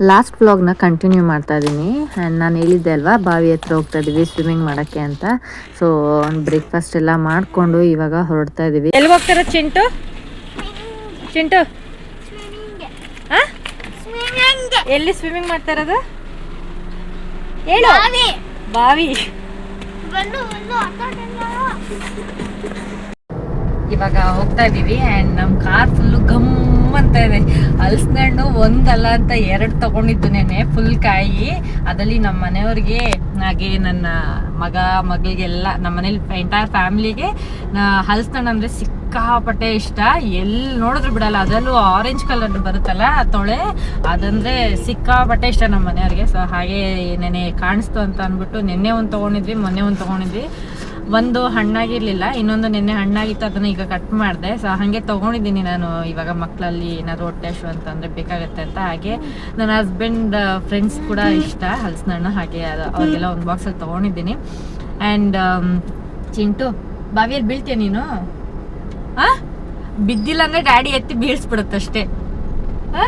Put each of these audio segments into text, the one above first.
Last ವ್ಲಾಗ್ನ continue ಮಾಡ್ತಾ ಇದ್ದೀನಿ ಆ್ಯಂಡ್ ನಾನು ಹೇಳಿದ್ದೆ ಅಲ್ವಾ ಬಾವಿ ಹತ್ರ ಹೋಗ್ತಾ ಇದ್ದೀವಿ ಸ್ವಿಮ್ಮಿಂಗ್ ಮಾಡೋಕ್ಕೆ ಅಂತ. ಸೊ ಬ್ರೇಕ್ಫಾಸ್ಟ್ ಎಲ್ಲ ಮಾಡಿಕೊಂಡು ಇವಾಗ ಹೊರಡ್ತಾ ಇದ್ದೀವಿ ಎಲ್ಲಿ ಹೋಗ್ತಾರ ಚಿಂಟು? ಚಿಂಟು? ಆ? ಎಲ್ಲಿ ಸ್ವಿಮ್ಮಿಂಗ್ ಮಾಡ್ತಾ ಇರೋದು? ಹೇಳು. ಬಾವಿ. ಇವಾಗ ಹೋಗ್ತಾ ಇದ್ದೀವಿ ಆ್ಯಂಡ್ ನಮ್ಮ ಕಾರ್ ಫುಲ್ಲು ಗಮ್ ಅಂತ ಇದೆ. ಹಲಸಿನ ಒಂದಲ್ಲ ಅಂತ ಎರಡು ತಗೊಂಡಿದ್ದು ನೆನೆ ಫುಲ್ ಕಾಯಿ. ಅದರಲ್ಲಿ ನಮ್ಮ ಮನೆಯವ್ರಿಗೆ, ಹಾಗೆ ನನ್ನ ಮಗ, ಮಗಳಿಗೆಲ್ಲ ನಮ್ಮ ಮನೇಲಿ ಎಂಟೈರ್ ಫ್ಯಾಮಿಲಿಗೆ ಹಲಸಿನ ಹಣ್ಣು ಅಂದ್ರೆ ಸಿಕ್ಕಾಪಟ್ಟೆ ಇಷ್ಟ. ಎಲ್ಲಿ ನೋಡಿದ್ರು ಬಿಡಲ್ಲ, ಅದರಲ್ಲೂ ಆರೆಂಜ್ ಕಲರ್ ಬರುತ್ತಲ್ಲ ತೊಳೆ, ಅದಂದ್ರೆ ಸಿಕ್ಕಾಪಟ್ಟೆ ಇಷ್ಟ ನಮ್ಮ ಮನೆಯವ್ರಿಗೆ. ಸೊ ಹಾಗೆ ನೆನೆ ಕಾಣಿಸ್ತು ಅಂತ ಅಂದ್ಬಿಟ್ಟು, ನಿನ್ನೆ ಒಂದು ತಗೊಂಡಿದ್ವಿ, ಮೊನ್ನೆ ಒಂದು ತಗೊಂಡಿದ್ವಿ. ಒಂದು ಹಣ್ಣಾಗಿರ್ಲಿಲ್ಲ, ಇನ್ನೊಂದು ನಿನ್ನೆ ಹಣ್ಣಾಗಿತ್ತು, ಅದನ್ನ ಈಗ ಕಟ್ ಮಾಡಿದೆ. ಸೊ ಹಾಗೆ ತಗೊಂಡಿದ್ದೀನಿ ನಾನು ಇವಾಗ ಮಕ್ಕಳಲ್ಲಿ ಏನಾದ್ರು ಹೊಟ್ಟೆ ಶು ಅಂತಂದ್ರೆ ಬೇಕಾಗತ್ತೆ ಅಂತ. ಹಾಗೆ ನನ್ನ ಹಸ್ಬೆಂಡ್ ಫ್ರೆಂಡ್ಸ್ ಕೂಡ ಇಷ್ಟ. ಹಲಸಿನ ಹಣ್ಣು ಹಾಗೆ ಅವ್ರಿಗೆಲ್ಲ ಒಂದು ಬಾಕ್ಸಲ್ಲಿ ತಗೊಂಡಿದ್ದೀನಿ. ಆ್ಯಂಡ್ ಚಿಂಟು, ಬಾವಿಯಲ್ಲಿ ಬೀಳ್ತೀಯ ನೀನು? ಬಿದ್ದಿಲ್ಲ ಅಂದ್ರೆ ಡ್ಯಾಡಿ ಎತ್ತಿ ಬೀಳ್ಸ್ಬಿಡುತ್ತಷ್ಟೇ. ಆ?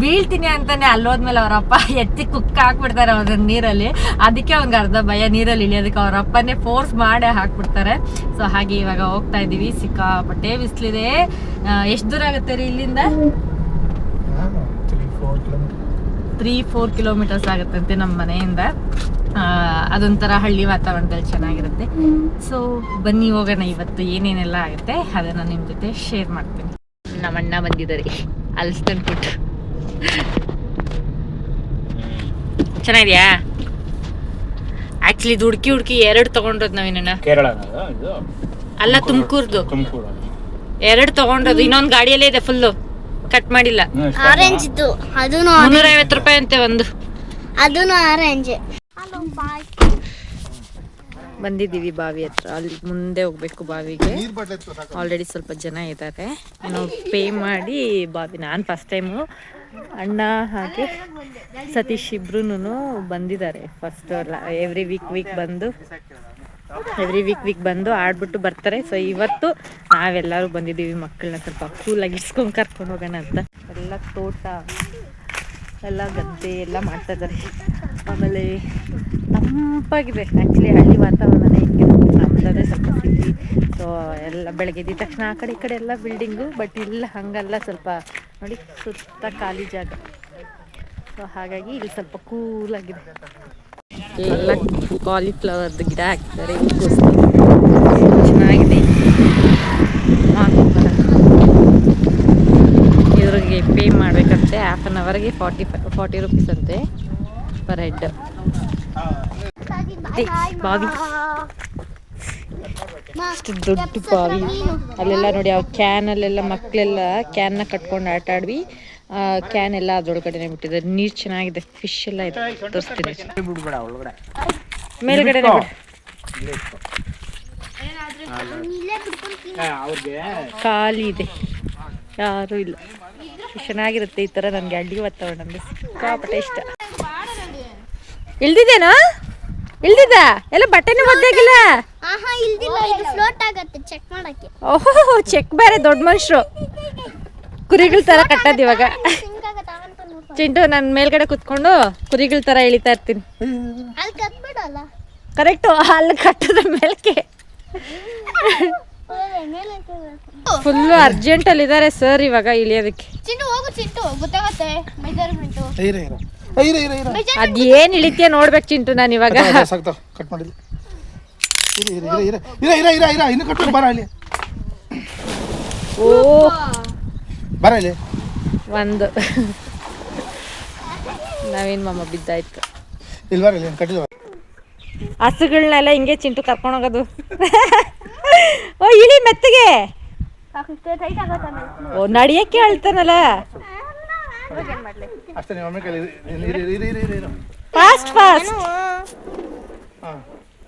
ಬೀಳ್ತೀನಿ ಅಂತಾನೆ ಅಲ್ಲೋದ್ಮೇಲೆ ಅವರಪ್ಪ ಎತ್ತಿ ಕುಕ್ಕ ಹಾಕ್ಬಿಡ್ತಾರೆ ಅವ್ರ ನೀರಲ್ಲಿ. ಅದಕ್ಕೆ ಅವ್ನಿಗೆ ಅರ್ಧ ಭಯ ನೀರಲ್ಲಿ ಇಳಿಯೋದಕ್ಕೆ ಅವರಪ್ಪನೇ ಫೋರ್ಸ್ ಮಾಡಿ ಹಾಕ್ಬಿಡ್ತಾರೆ. ಸೊ ಹಾಗೆ ಇವಾಗ ಹೋಗ್ತಾ ಇದೀವಿ ಸಿಕ್ಕಾಪಟ್ಟೆ ಬಿಸಿಲಿದೆ. ಎಷ್ಟು ದೂರ ಆಗುತ್ತೆ ರೀ ಇಲ್ಲಿಂದ? ತ್ರೀ ಫೋರ್ ಕಿಲೋಮೀಟರ್ಸ್ ಆಗುತ್ತಂತೆ ನಮ್ಮ ಮನೆಯಿಂದ. ಅದೊಂಥರ ಹಳ್ಳಿ ವಾತಾವರಣದಲ್ಲಿ ಚೆನ್ನಾಗಿರುತ್ತೆ. ಸೊ ಬನ್ನಿ ಹೋಗೋಣ. ಇವತ್ತು ಏನೇನೆಲ್ಲ ಆಗುತ್ತೆ ಅದನ್ನು ನಿಮ್ಮ ಜೊತೆ ಶೇರ್ ಮಾಡ್ತೀನಿ. ನಮ್ಮ ಅಣ್ಣ ಬಂದಿದ್ದಾರೆ. ಅಲ್ಸ್ತನ್ ಫುಡ್ ಚೆನ್ನಾಗಿದ್ಯಾ? ಆಕ್ಚುಲಿ ಇದು ಹುಡುಕಿ ಹುಡುಕಿ ಎರಡು ತಗೊಂಡೋದ್ ನಾವಿನ್ನ ಕೇರಳ ಇದು ಅಲ್ಲ ತುಮಕೂರ್ದು. ತುಮಕೂರು. ಎರಡು ತಗೊಂಡೋದು. ಇನ್ನೊಂದು ಗಾಡಿಯಲ್ಲೇ ಇದೆ ಫುಲ್ಲು ಕಟ್ ಮಾಡಿಲ್ಲ. ಆರೆಂಜ್ ಇತ್ತು ಅದೂನು ಮುನ್ನೂರ ಐವತ್ತು ರೂಪಾಯಿ ಅಂತೆ ಒಂದು. ಅದೂನು ಆರೆಂಜ್ ಬಂದಿದ್ದೀವಿ ಬಾವಿ ಹತ್ರ. ಅಲ್ಲಿ ಮುಂದೆ ಹೋಗ್ಬೇಕು ಬಾವಿಗೆ. ಆಲ್ರೆಡಿ ಸ್ವಲ್ಪ ಜನ ಇದ್ದಾರೆ. ನಾವು ಪೇ ಮಾಡಿ ಬಾವಿ. ನಾನು ಫಸ್ಟ್ ಟೈಮು ಅಣ್ಣ ಹಾಗೆ ಸತೀಶ್ ಇಬ್ರು ಬಂದಿದ್ದಾರೆ. ಫಸ್ಟ್ ಎವ್ರಿ ವೀಕ್ ವೀಕ್ ಬಂದು ಎವ್ರಿ ವೀಕ್ ವೀಕ್ ಬಂದು ಆಡ್ಬಿಟ್ಟು ಬರ್ತಾರೆ. ಸೊ ಇವತ್ತು ನಾವೆಲ್ಲರೂ ಬಂದಿದ್ದೀವಿ ಮಕ್ಕಳನ್ನ ಸ್ವಲ್ಪ ಕೂಲಾಗಿ ಇಡ್ಸ್ಕೊಂಡು ಕರ್ಕೊಂಡು ಹೋಗೋಣ ಅಂತ. ಎಲ್ಲ ತೋಟ, ಎಲ್ಲ ಗದ್ದೆ ಎಲ್ಲ ಮಾಡ್ತಾ ಇದ್ದಾರೆ. ಆಮೇಲೆ ತಂಪಾಗಿದೆ. ಆ್ಯಕ್ಚುಲಿ ಹಳ್ಳಿ ವಾತಾವರಣನೇ ನಮ್ಮದೇ ಸ್ವಲ್ಪ ಸಿಟಿ ಸೊ ಎಲ್ಲ ಬೆಳಗ್ಗೆ ಎದ್ದ ತಕ್ಷಣ ಆ ಕಡೆ ಈ ಕಡೆ ಎಲ್ಲ ಬಿಲ್ಡಿಂಗು ಬಟ್ ಇಲ್ಲ ಹಂಗಲ್ಲ ಸ್ವಲ್ಪ ನೋಡಿ ಸುತ್ತ ಖಾಲಿ ಜಾಗ. ಸೊ ಹಾಗಾಗಿ ಇಲ್ಲಿ ಸ್ವಲ್ಪ ಕೂಲಾಗಿದೆ ಎಲ್ಲ ಕಾಲಿಫ್ಲವರ್ದು ಗಿಡ ಹಾಕಿದ್ದಾರೆ ಚೆನ್ನಾಗಿದೆ. ಇದ್ರಿಗೆ ಪೇ ಮಾಡಬೇಕಂತೆ ಹಾಫ್ ಆನ್ ಅವರ್ಗೆ ಫಾರ್ಟಿ ಫೈ ಫಾರ್ಟಿ ರುಪೀಸ್ ಅಂತೆ ಪರ್ ಹೆಡ್ ಬಾವಿ ಅಷ್ಟು ದೊಡ್ಡ ಬಾವಿ. ಅಲ್ಲೆಲ್ಲ ನೋಡಿ, ಆ ಕ್ಯಾನಲ್ಲೆಲ್ಲ ಮಕ್ಕಳೆಲ್ಲ ಕ್ಯಾನ್ನ ಕಟ್ಕೊಂಡು ಆಟ ಆಡ್ವಿ. ಕ್ಯಾನ್ ಎಲ್ಲ ಅದ್ರೊಳಗಡೆನೆ ಬಿಟ್ಟಿದ್ದಾರೆ ನೀರು ಚೆನ್ನಾಗಿದೆ. ಫಿಶ್ ಎಲ್ಲ ಇದೆ. ತೋರಿಸ್ತೀನಿ. ಮೇಲ್ಗಡೆ ಖಾಲಿ ಇದೆ. ಯಾರು ಇಲ್ಲ. ಚೆನ್ನಾಗಿರುತ್ತೆ ಈ ಥರ ನನಗೆ ಹಳ್ಳಿ ವಾತಾವರಣ ಸಿಕ್ಕಾಪಟ್ಟೆ ಇಷ್ಟ. ಇಳ್ದಿದ್ದೇನಾ ಇಲ್ದಿದ್ದ ಎಲ್ಲ ಬಟ್ಟೆನೂ ಒದ್ದಾಗಿಲ್ಲ ಆಹಾ ಇಲ್ದಿಲ್ಲ ಇದು ಫ್ಲೋಟ್ ಆಗತ್ತೆ ಚೆಕ್ ಮಾಡಕ್ಕೆ. ಓಹೋ ಚೆಕ್ ಬೇರೆ ದೊಡ್ಡ ಮನುಷ್ಯರು ಕುರಿಗಳ ಥರ ಕಟ್ಟೋದು ಇವಾಗ. ಚಿಂಟು ನಾನು ಮೇಲ್ಗಡೆ ಕುತ್ಕೊಂಡು ಕುರಿಗಳ ಥರ ಇಳಿತಾ ಇರ್ತೀನಿ. ಅಲ್ಲಿ ಕಟ್ಬಿಡಲ್ಲ ಕರೆಕ್ಟು ಅಲ್ಲಿ ಕಟ್ಟೋದ್ರ ಮೇಲ್ಕೆ ಮೇಲೆ ಫುಲ್ಲು ಅರ್ಜೆಂಟಲ್ಲಿ ಇದ್ದಾರೆ ಸರ್ ಇವಾಗ ಇಳಿಯೋದಕ್ಕೆ. ಚಿಂಟು ಹೋಗು ಚಿಂಟು ಗೊತ್ತಾಗತ್ತೆ ಮೆಜರ್ಮೆಂಟು ಅದೇನು ಇಳಿತೀಯ ನೋಡ್ಬೇಕು ಚಿಂಟು ನಾನು ಇವಾಗ. ಕಟ್ ಇರ ಇರ ಇರ ಇರ ಇರ ಇರ ಇರ ಇನ್ನು ಬರ ಓ ಬರ ಇಲ್ಲಿ ಒಂದು ನವೀನ್ ಮಾಮ ಬಿದ್ದಾಯ್ತು ಇಲ್ಲಿ ಬರ ಇಲ್ಲಿ ಕಟ್ಟಿದ ಹಸುಗಳನ್ನೆಲ್ಲ ಹಿಂಗೆ ಚಿಂಟು ಕರ್ಕೊಂಡು ಹೋಗೋದು ಓ ಇಳಿ ಮೆತ್ತಗೆ ಓ ನಡಿಯಕ್ಕೆ ಹೇಳ್ತಾನಲ್ಲ ಫಾಸ್ಟ್ ಫಾಸ್ಟ್ ಹಾಂ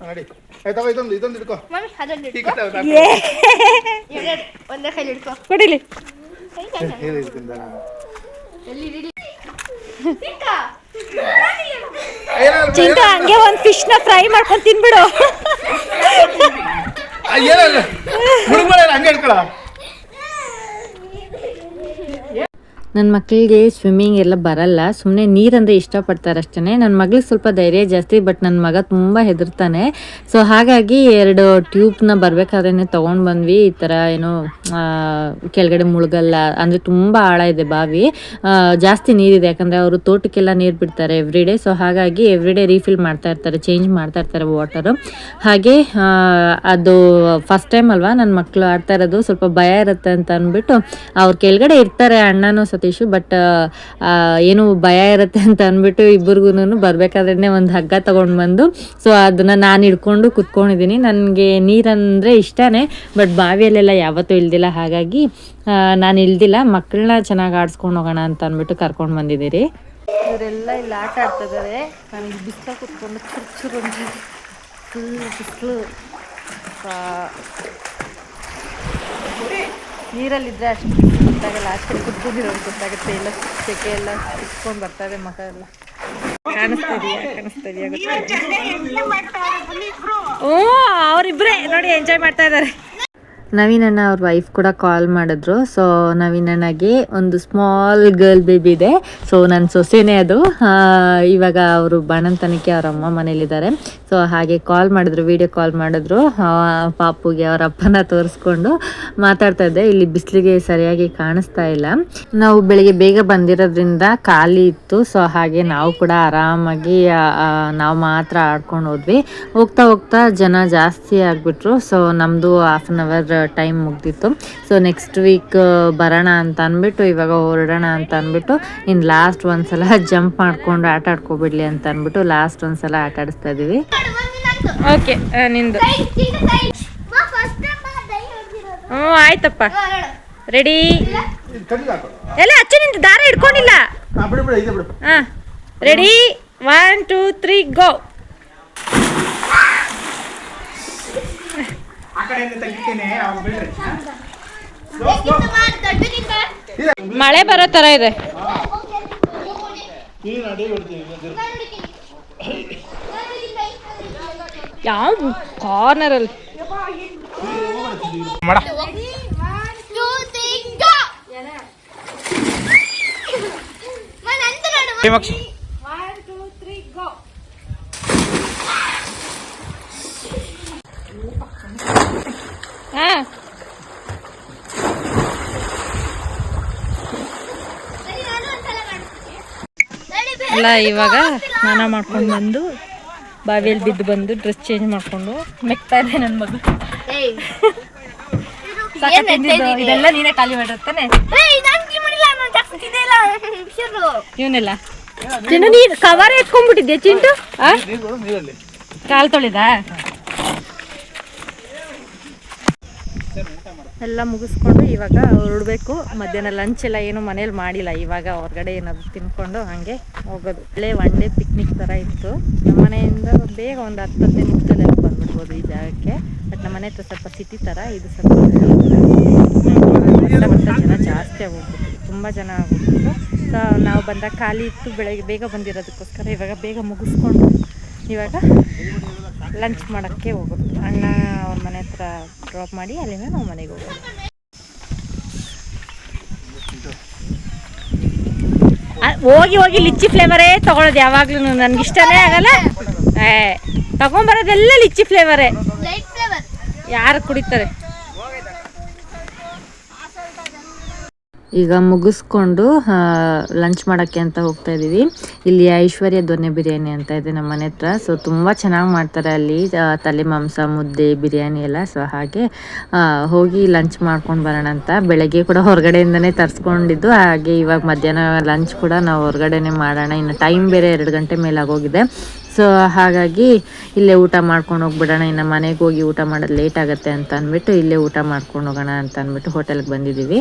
ನಡಿ. ಆಯ್ತವ ಇದೊಂದು ಇದೊಂದು ಹಿಡ್ಕೋ. ಮಮ್ಮಿ ಅದೊಂದು ಈ ಕಡೆ ಅವ್ರು ಏ. ಎರಡು ಒಂದೇ ಕೈಲಿ ಹಿಡ್ಕೊ. ಕೊಡಿಲಿ. ಹೇಳಿ ಚಿಂಟು. ಹಂಗೆ ಒಂದು ಫಿಶ್ನ ಫ್ರೈ ಮಾಡ್ಕೊಂಡು ತಿನ್ಬಿಡು. ಹಂಗೆ ಹಿಡ್ಕೊಳ? ನನ್ನ ಮಕ್ಕಳಿಗೆ ಸ್ವಿಮ್ಮಿಂಗ್ ಎಲ್ಲ ಬರಲ್ಲ. ಸುಮ್ಮನೆ ನೀರಂದರೆ ಇಷ್ಟಪಡ್ತಾರೆ ಅಷ್ಟೇ ನನ್ನ ಮಗಳಿಗೆ ಸ್ವಲ್ಪ ಧೈರ್ಯ ಜಾಸ್ತಿ ಬಟ್ ನನ್ನ ಮಗ ತುಂಬ ಹೆದರ್ತಾನೆ. ಸೊ ಹಾಗಾಗಿ ಎರಡು ಟ್ಯೂಬ್ನ ಬರಬೇಕಾದ್ರೆ ತೊಗೊಂಡು ಬಂದ್ವಿ. ಈ ಥರ ಏನೋ ಕೆಳಗಡೆ ಮುಳುಗಲ್ಲ. ಅಂದರೆ ತುಂಬ ಆಳ ಇದೆ ಬಾವಿ. ಜಾಸ್ತಿ ನೀರಿದೆ. ಯಾಕಂದರೆ ಅವರು ತೋಟಕ್ಕೆಲ್ಲ ನೀರು ಬಿಡ್ತಾರೆ ಎವ್ರಿಡೇ ಸೊ ಹಾಗಾಗಿ ಎವ್ರಿಡೇ ರೀಫಿಲ್ ಮಾಡ್ತಾ ಇರ್ತಾರೆ ಚೇಂಜ್ ಮಾಡ್ತಾ ಇರ್ತಾರೆ ವಾಟರು ಹಾಗೆ ಅದು ಫಸ್ಟ್ ಟೈಮ್ ಅಲ್ವಾ? ನನ್ನ ಮಕ್ಕಳು ಆಡ್ತಾ ಇರೋದು. ಸ್ವಲ್ಪ ಭಯ ಇರುತ್ತೆ ಅಂತ ಅಂದ್ಬಿಟ್ಟು ಅವ್ರ ಕೆಳಗಡೆ ಇರ್ತಾರೆ ಅಣ್ಣನೂ ಸತೀಶು ಬಟ್ ಏನು ಭಯ ಇರುತ್ತೆ ಅಂತ ಅಂದ್ಬಿಟ್ಟು ಇಬ್ಬರಿಗೂ ಬರಬೇಕಾದ್ರೆ ಒಂದು ಹಗ್ಗ ತಗೊಂಡು ಬಂದು ಸೊ ಅದನ್ನ ನಾನು ಹಿಡ್ಕೊಂಡು ಕುತ್ಕೊಂಡಿದ್ದೀನಿ ನನಗೆ ನೀರಂದರೆ ಇಷ್ಟನೇ ಬಟ್ ಬಾವಿಯಲ್ಲೆಲ್ಲ ಯಾವತ್ತೂ ಇಳ್ದಿಲ್ಲ ಹಾಗಾಗಿ ನಾನು ಇಳ್ದಿಲ್ಲ ಮಕ್ಕಳನ್ನ ಚೆನ್ನಾಗಿ ಆಡಿಸ್ಕೊಂಡು ಹೋಗೋಣ ಅಂತ ಅಂದ್ಬಿಟ್ಟು ಕರ್ಕೊಂಡು ಬಂದಿದ್ದೀರಿ. ಇವರೆಲ್ಲ ಇಲ್ಲಿ ಆಟ ಆಡ್ತಾ ನನಗೆ ಬಿಸಿಲ ಕುತ್ಕೊಂಡು ಚುರು ಚುರು ಅಂತ ಫುಲ್ ಬಿಸಿಲು. ನೀರಲ್ಲಿದ್ದರೆ ಅಷ್ಟು ಗೊತ್ತಾಗಲ್ಲ ಅಷ್ಟು ಕುತ್ಕೊಂಡಿರೋ ಗೊತ್ತಾಗುತ್ತೆ. ಎಲ್ಲ ಸೆಕೆ ಎಲ್ಲ ಸಿಕ್ಕೊಂಡು ಬರ್ತಾರೆ ಮಗ ಎಲ್ಲ. ಓ ಅವರಿಬ್ಬರೇ ನೋಡಿ ಎಂಜಾಯ್ ಮಾಡ್ತಾ ಇದ್ದಾರೆ ನವೀನ್ ಅಣ್ಣ ಅವ್ರ ವೈಫ್ ಕೂಡ ಕಾಲ್ ಮಾಡಿದ್ರು. ಸೊ ನವೀನ್ ಅಣ್ಣಗೆ ಒಂದು ಸ್ಮಾಲ್ ಗರ್ಲ್ ಬೇಬಿ ಇದೆ. ಸೊ ನನ್ನ ಸೊಸೆನೇ ಅದು. ಇವಾಗ ಅವರು ಬಾಣಂತನಕ್ಕೆ ಅವ್ರ ಅಮ್ಮ ಮನೇಲಿದ್ದಾರೆ. ಸೊ ಹಾಗೆ ಕಾಲ್ ಮಾಡಿದ್ರು ವಿಡಿಯೋ ಕಾಲ್ ಮಾಡಿದ್ರು. ಪಾಪುಗೆ ಅವರ ಅಪ್ಪನ ತೋರಿಸ್ಕೊಂಡು ಮಾತಾಡ್ತಾ ಇದ್ದೆ. ಇಲ್ಲಿ ಬಿಸಿಲಿಗೆ ಸರಿಯಾಗಿ ಕಾಣಿಸ್ತಾ ಇಲ್ಲ. ನಾವು ಬೆಳಿಗ್ಗೆ ಬೇಗ ಬಂದಿರೋದ್ರಿಂದ ಖಾಲಿ ಇತ್ತು. ಸೊ ಹಾಗೆ ನಾವು ಕೂಡ ಆರಾಮಾಗಿ ನಾವು ಮಾತ್ರ ಆಡ್ಕೊಂಡು ಹೋದ್ವಿ. ಹೋಗ್ತಾ ಹೋಗ್ತಾ ಜನ ಜಾಸ್ತಿ ಆಗಿಬಿಟ್ರು. ಸೊ ನಮ್ಮದು ಹಾಫ್ ಆನ್ ಅವರ್ ಟೈಮ್ ಮುಗ್ದಿತ್ತು. ಸೊ ನೆಕ್ಸ್ಟ್ ವೀಕ್ ಬರೋಣ ಅಂತ ಅಂದ್ಬಿಟ್ಟು, ಇವಾಗ ಹೊರಡೋಣ ಅಂತ ಅಂದ್ಬಿಟ್ಟು ಇನ್ನು ಲಾಸ್ಟ್ ಒಂದ್ಸಲ ಜಂಪ್ ಮಾಡ್ಕೊಂಡು ಆಟ ಆಡ್ಕೊಬಿಡ್ಲಿ ಅಂತ ಅಂದ್ಬಿಟ್ಟು ಲಾಸ್ಟ್ ಒಂದ್ಸಲ ಆಟ ಆಡಿಸ್ತಾ ಇದೀವಿ ಓಕೆ ನಿಂದು. ಹ್ಞೂ ಆಯ್ತಪ್ಪ. ರೆಡಿ ಎಲ್ಲ ಅಚ್ಚ ನಿಂದು ದಾರ ಹಿಡ್ಕೊಂಡಿಲ್ಲ. ಹಾಂ ಬಿಡು ಬಿಡು ಇದೆ ಬಿಡು. ಹಾಂ ready one two three go ಮಳೆ ಬರೋ ತರ ಇದೆ. ನೀನು ಅಡಿ ಬಿಡ್ತೀನಿ ಯಾವ ಕಾರ್ನರಲ್ಲಿ ಮಾಡ. ಹಾಂ. ಅಲ್ಲ ಇವಾಗ ಸ್ನಾನ ಮಾಡ್ಕೊಂಡು ಬಂದು ಬಾವಿಯಲ್ಲಿ ಬಿದ್ದು ಬಂದು ಡ್ರೆಸ್ ಚೇಂಜ್ ಮಾಡ್ಕೊಂಡು ಮೆಕ್ತಾ ಇದೆ ನನ್ನ ಮಗು. ಇದೆಲ್ಲ ನೀನೇ ಖಾಲಿ ಮಾಡಿರ್ತಾನೆ ಇವನೆಲ್ಲ? ನೀನು ಕವರ್ ಎತ್ಕೊಂಡ್ಬಿಟ್ಟಿದ್ಯಾ ಚಿಂಟು? ಕಾಲ್ ತೊಳಿದ? ಎಲ್ಲ ಮುಗಿಸ್ಕೊಂಡು ಇವಾಗ ಹೊರಡಬೇಕು. ಮಧ್ಯಾಹ್ನ ಲಂಚ್ ಎಲ್ಲ ಏನು ಮನೇಲಿ ಮಾಡಿಲ್ಲ. ಇವಾಗ ಹೊರಗಡೆ ಏನಾದ್ರು ತಿನ್ಕೊಂಡು ಹಾಗೆ ಹೋಗೋದು. ಒಳ್ಳೆ ಒನ್ ಡೇ ಪಿಕ್ನಿಕ್ ಥರ ಇತ್ತು. ನಮ್ಮ ಮನೆಯಿಂದ ಬೇಗ ಒಂದು ಹತ್ತು ಹದಿನೈದು ನಿಮಿಷದಲ್ಲೆಲ್ಲ ಬಂದ್ಬಿಡ್ಬೋದು ಈ ಜಾಗಕ್ಕೆ. ಬಟ್ ನಮ್ಮ ಮನೆ ಹತ್ರ ಸ್ವಲ್ಪ ಸಿಟಿ ಥರ ಇದು ಸ್ವಲ್ಪ ಜನ ಜಾಸ್ತಿ ಆಗೋಗ್ಬಿಟ್ಟು ತುಂಬ ಜನ ಆಗೋಗ್ಬಿಟ್ಟು ಸೊ ನಾವು ಬಂದಾಗ ಖಾಲಿ ಇತ್ತು, ಬೆಳಗ್ಗೆ ಬೇಗ ಬಂದಿರೋದಕ್ಕೋಸ್ಕರ ಇವಾಗ ಬೇಗ ಮುಗಿಸ್ಕೊಂಡು ಇವಾಗ ಲಂಚ್ ಮಾಡೋಕ್ಕೆ ಹೋಗೋದು ಅಣ್ಣ ಅವ್ರ ಮನೆ ಹತ್ರ ಡ್ರಾಪ್ ಮಾಡಿ ಅಲ್ಲಿಂದ ನಾವು ಮನೆಗೆ ಹೋಗೋದು. ಹೋಗಿ ಹೋಗಿ ಲಿಚ್ಚಿ ಫ್ಲೇವರೇ ತಗೊಳ್ಳೋದು ಯಾವಾಗ್ಲೂ ನನ್ಗೆ ಇಷ್ಟನೇ ಆಗಲ್ಲ. ಏ ತಗೊಂಬರೋದೆಲ್ಲ ಲಿಚ್ಚಿ ಫ್ಲೇವರೇ ಯಾರು ಕುಡಿತಾರೆ? ಈಗ ಮುಗಿಸ್ಕೊಂಡು ಲಂಚ್ ಮಾಡೋಕ್ಕೆ ಅಂತ ಹೋಗ್ತಾ ಇದ್ದೀವಿ. ಇಲ್ಲಿ ಐಶ್ವರ್ಯ ದೊನ್ನೆ ಬಿರಿಯಾನಿ ಅಂತ ಇದೆ ನಮ್ಮ ಮನೆ ಹತ್ರ. ಸೊ ತುಂಬ ಚೆನ್ನಾಗಿ ಮಾಡ್ತಾರೆ ಅಲ್ಲಿ ತಲೆ ಮಾಂಸ, ಮುದ್ದೆ, ಬಿರಿಯಾನಿ ಎಲ್ಲ. ಸೊ ಹಾಗೆ ಹೋಗಿ ಲಂಚ್ ಮಾಡ್ಕೊಂಡು ಬರೋಣ ಅಂತ. ಬೆಳಗ್ಗೆ ಕೂಡ ಹೊರಗಡೆಯಿಂದನೇ ತರಿಸ್ಕೊಂಡಿದ್ದು. ಹಾಗೆ ಇವಾಗ ಮಧ್ಯಾಹ್ನ ಲಂಚ್ ಕೂಡ ನಾವು ಹೊರಗಡೆನೇ ಮಾಡೋಣ. ಇನ್ನು ಟೈಮ್ ಬೇರೆ ಎರಡು ಗಂಟೆ ಮೇಲೆ ಆಗೋಗಿದೆ. ಸೊ ಹಾಗಾಗಿ ಇಲ್ಲೇ ಊಟ ಮಾಡ್ಕೊಂಡು ಹೋಗ್ಬಿಡೋಣ. ಇನ್ನು ಮನೆಗೆ ಹೋಗಿ ಊಟ ಮಾಡೋದು ಲೇಟ್ ಆಗುತ್ತೆ ಅಂತ ಅಂದ್ಬಿಟ್ಟು ಇಲ್ಲೇ ಊಟ ಮಾಡ್ಕೊಂಡು ಹೋಗೋಣ ಅಂತ ಅಂದ್ಬಿಟ್ಟು ಹೋಟೆಲ್ಗೆ ಬಂದಿದ್ದೀವಿ.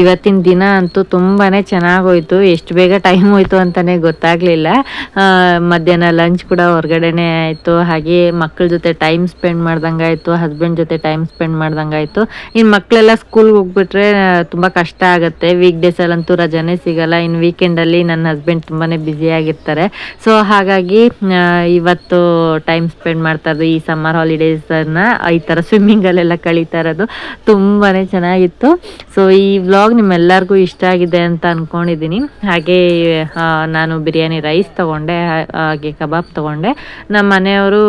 ಇವತ್ತಿನ ದಿನ ಅಂತೂ ತುಂಬಾ ಚೆನ್ನಾಗೋಯ್ತು. ಎಷ್ಟು ಬೇಗ ಟೈಮ್ ಹೋಯ್ತು ಅಂತಲೇ ಗೊತ್ತಾಗಲಿಲ್ಲ. ಮಧ್ಯಾಹ್ನ ಲಂಚ್ ಕೂಡ ಹೊರಗಡೆನೇ ಆಯಿತು. ಹಾಗೆ ಮಕ್ಕಳ ಜೊತೆ ಟೈಮ್ ಸ್ಪೆಂಡ್ ಮಾಡ್ದಂಗೆ ಆಯಿತು. ಹಸ್ಬೆಂಡ್ ಜೊತೆ ಟೈಮ್ ಸ್ಪೆಂಡ್ ಮಾಡ್ದಂಗೆ ಆಯಿತು. ಇನ್ನು ಮಕ್ಕಳೆಲ್ಲ ಸ್ಕೂಲ್ಗೆ ಹೋಗ್ಬಿಟ್ರೆ ತುಂಬ ಕಷ್ಟ ಆಗುತ್ತೆ. ವೀಕ್ ಡೇಸಲ್ಲಂತೂ ರಜಾನೇ ಸಿಗಲ್ಲ. ಇನ್ನು ವೀಕೆಂಡಲ್ಲಿ ನನ್ನ ಹಸ್ಬೆಂಡ್ ತುಂಬಾ ಬ್ಯುಸಿಯಾಗಿರ್ತಾರೆ ಸೊ ಹಾಗಾಗಿ ಇವತ್ತು ಟೈಮ್ ಸ್ಪೆಂಡ್ ಮಾಡ್ತಾ ಈ ಸಮ್ಮರ್ ಹಾಲಿಡೇಸನ್ನು ಈ ಥರ ಸ್ವಿಮ್ಮಿಂಗಲ್ಲೆಲ್ಲ ಕಳೀತಾ ಇರೋದು ತುಂಬಾ ಚೆನ್ನಾಗಿತ್ತು. ಸೊ ಈ ನಿಮ್ಮೆಲ್ಲರಿಗೂ ಇಷ್ಟ ಆಗಿದೆ ಅಂತ ಅಂದ್ಕೊಂಡಿದ್ದೀನಿ ಹಾಗೆ ನಾನು ಬಿರಿಯಾನಿ ರೈಸ್ ತೊಗೊಂಡೆ ಹಾಗೆ ಕಬಾಬ್ ತೊಗೊಂಡೆ. ನಮ್ಮ ಮನೆಯವರು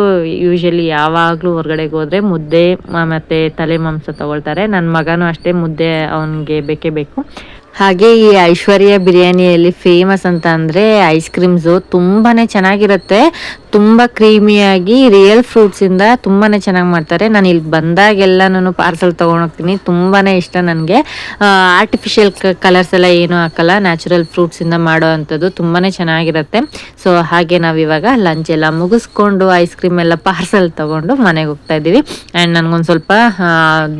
ಯೂಶಲಿ ಯಾವಾಗಲೂ ಹೊರಗಡೆಗೆ ಹೋದರೆ ಮುದ್ದೆ ಮತ್ತು ತಲೆ ಮಾಂಸ ತೊಗೊಳ್ತಾರೆ. ನನ್ನ ಮಗನೂ ಅಷ್ಟೇ ಮುದ್ದೆ ಅವನಿಗೆ ಬೇಕೇ ಬೇಕು. ಹಾಗೆ ಈ ಐಶ್ವರ್ಯ ಬಿರಿಯಾನಿಯಲ್ಲಿ ಫೇಮಸ್ ಅಂತ ಅಂದರೆ ಐಸ್ ಕ್ರೀಮ್ಸು ತುಂಬಾ ಚೆನ್ನಾಗಿರುತ್ತೆ. ತುಂಬ ಕ್ರೀಮಿಯಾಗಿ ರಿಯಲ್ ಫ್ರೂಟ್ಸಿಂದ ತುಂಬಾ ಚೆನ್ನಾಗಿ ಮಾಡ್ತಾರೆ. ನಾನು ಇಲ್ಲಿ ಬಂದಾಗೆಲ್ಲ ನಾನು ಪಾರ್ಸಲ್ ತೊಗೊಂಡೋಗ್ತೀನಿ ತುಂಬಾ ಇಷ್ಟ ನನಗೆ. ಆರ್ಟಿಫಿಷಿಯಲ್ ಕಲರ್ಸ್ ಎಲ್ಲ ಏನೂ ಹಾಕಲ್ಲ. ನ್ಯಾಚುರಲ್ ಫ್ರೂಟ್ಸಿಂದ ಮಾಡೋ ಅಂಥದ್ದು ತುಂಬಾ ಚೆನ್ನಾಗಿರುತ್ತೆ. ಸೊ ಹಾಗೆ ನಾವಿವಾಗ ಲಂಚ್ ಎಲ್ಲ ಮುಗಿಸ್ಕೊಂಡು ಐಸ್ ಕ್ರೀಮ್ ಎಲ್ಲ ಪಾರ್ಸಲ್ ತೊಗೊಂಡು ಮನೆಗೆ ಹೋಗ್ತಾ ಇದ್ದೀವಿ. ಆ್ಯಂಡ್ ನನಗೊಂದು ಸ್ವಲ್ಪ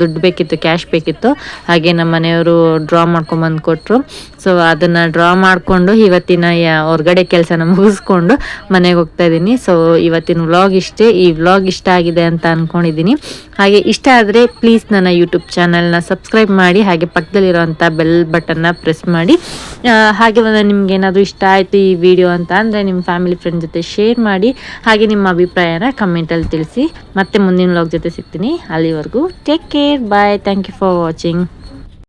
ದುಡ್ಡು ಬೇಕಿತ್ತು ಕ್ಯಾಶ್ ಬೇಕಿತ್ತು. ಹಾಗೆ ನಮ್ಮ ಮನೆಯವರು ಡ್ರಾ ಮಾಡ್ಕೊಂಬಂದು ಕೊಟ್ಟರು ಸೊ ಅದನ್ನು ಡ್ರಾ ಮಾಡಿಕೊಂಡು ಇವತ್ತಿನ ಹೊರಗಡೆ ಕೆಲಸನ ಮುಗಿಸ್ಕೊಂಡು ಮನೆಗೆ ಹೋಗ್ತಾ ಇದ್ದೀನಿ ಸೊ ಇವತ್ತಿನ ವ್ಲಾಗ್ ಇಷ್ಟೇ. ಈ ವ್ಲಾಗ್ ಇಷ್ಟ ಆಗಿದೆ ಅಂತ ಅಂದ್ಕೊಂಡಿದ್ದೀನಿ ಹಾಗೆ ಇಷ್ಟ ಆದರೆ ಪ್ಲೀಸ್ ನನ್ನ ಯೂಟ್ಯೂಬ್ ಚಾನಲ್ನ ಸಬ್ಸ್ಕ್ರೈಬ್ ಮಾಡಿ, ಹಾಗೆ ಪಕ್ಕದಲ್ಲಿರೋಂಥ ಬೆಲ್ ಬಟನ್ನ ಪ್ರೆಸ್ ಮಾಡಿ. ಹಾಗೆ ಒಂದು ನಿಮ್ಗೆ ಏನಾದರೂ ಇಷ್ಟ ಆಯಿತು ಈ ವಿಡಿಯೋ ಅಂತ ಅಂದರೆ ನಿಮ್ಮ ಫ್ಯಾಮಿಲಿ ಫ್ರೆಂಡ್ ಜೊತೆ ಶೇರ್ ಮಾಡಿ, ಹಾಗೆ ನಿಮ್ಮ ಅಭಿಪ್ರಾಯನ ಕಮೆಂಟಲ್ಲಿ ತಿಳಿಸಿ. ಮತ್ತೆ ಮುಂದಿನ ವ್ಲಾಗ್ ಜೊತೆ ಸಿಗ್ತೀನಿ. ಅಲ್ಲಿವರೆಗೂ take care bye thank you for watching